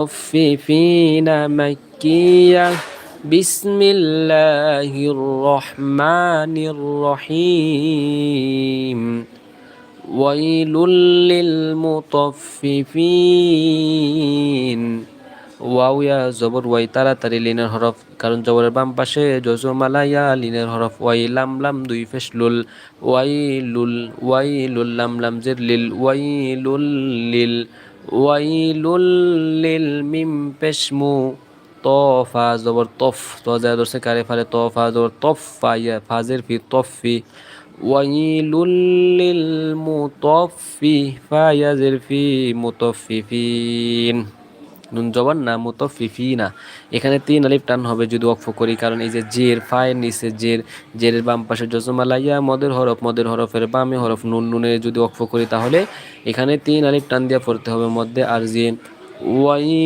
المطففين مكية بسم الله الرحمن الرحيم ويل للمطففين wow ইয়া জবর Y তাড়াতাড়ি লিনের হরফ কারণ জবরের বাম পাশে জজমালা ইয়া লিনের হরফ ওয়াই লাম লাম দুই ফেস লুল ওয়াই লুল ওয়াই লুল লাম লাম জের লিল ওয়াই লুল লিল ওয়াই লুল মিম পেশমু তফা, জবর তফ তো যায় ধরছে কারে ফারে তফা, জবর তফ, ফাইয়া, ফাজের ফি তফি। ওয়াইলুল লিল মুতফফি ফায়াজের ফি মুতফফিফিন নুন জবান না মুতফিফি না এখানে তিন আলিফ টান হবে যদি অক্ষ করি, কারণ এই যে জের ফায়ের নিচে জের জের বাম পাশে জজমালাইয়া, মদের হরফ, মদের হরফের বামে হরফ নুন, নুনে যদি অক্ষ করি তাহলে এখানে তিন আলিফ টান দিয়ে পড়তে হবে মধ্যে আর জিন ওয়াইল